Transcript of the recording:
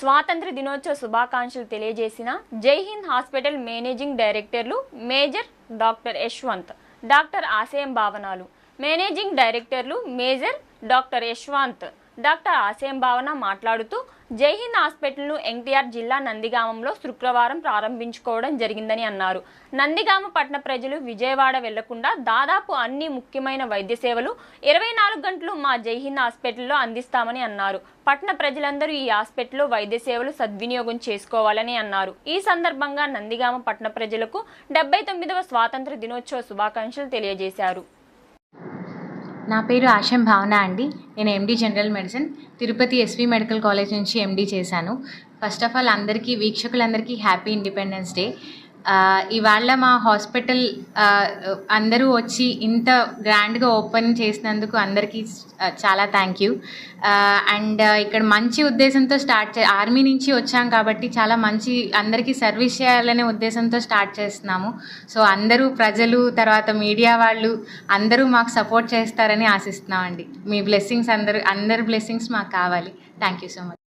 స్వాతంత్ర దినోత్సవ శుభాకాంక్షలు తెలియజేసిన Jai Hind hospital managing directors major doctor Yashwant doctor Ashayam భావనాలు. Managing directors major doctor Yashwant. Doctor Ashayam Bhavana మాట్లాడుతూ జైహింద్ హాస్పిటల్ను ఎన్టీఆర్ జిల్లా నందిగామంలో శుక్రవారం ప్రారంభించుకోవడం జరిగిందని అన్నారు. నందిగామ పట్టణ ప్రజలు విజయవాడ వెళ్ళకుండా దాదాపు అన్ని ముఖ్యమైన వైద్య సేవలు ఇరవై నాలుగు గంటలు మా జైహింద్ హాస్పిటల్లో అందిస్తామని అన్నారు. పట్టణ ప్రజలందరూ ఈ హాస్పిటల్లో వైద్య సేవలు సద్వినియోగం చేసుకోవాలని అన్నారు. ఈ సందర్భంగా నందిగామ పట్టణ ప్రజలకు డెబ్బై తొమ్మిదవ స్వాతంత్ర దినోత్సవ శుభాకాంక్షలు తెలియజేశారు. నా పేరు ఆశం భావన అండి. నేను MD general medicine Tirupati SV medical college నుంచి ఎండి చేశాను. ఫస్ట్ ఆఫ్ ఆల్ అందరికీ వీక్షకులందరికీ హ్యాపీ ఇండిపెండెన్స్ డే ఇవాళ మా హాస్పిటల్ అందరూ వచ్చి ఇంత గ్రాండ్గా ఓపెన్ చేసినందుకు అందరికీ చాలా థ్యాంక్ యూ. అండ్ ఇక్కడ మంచి ఉద్దేశంతో స్టార్ట్ చే ఆర్మీ నుంచి వచ్చాం కాబట్టి చాలా మంచి అందరికీ సర్వీస్ చేయాలనే ఉద్దేశంతో స్టార్ట్ చేస్తున్నాము. సో అందరూ ప్రజలు తర్వాత మీడియా వాళ్ళు అందరూ మాకు సపోర్ట్ చేస్తారని ఆశిస్తున్నామండి. మీ బ్లెస్సింగ్స్ అందరు అందరి బ్లెస్సింగ్స్ మాకు కావాలి. Thank you so much.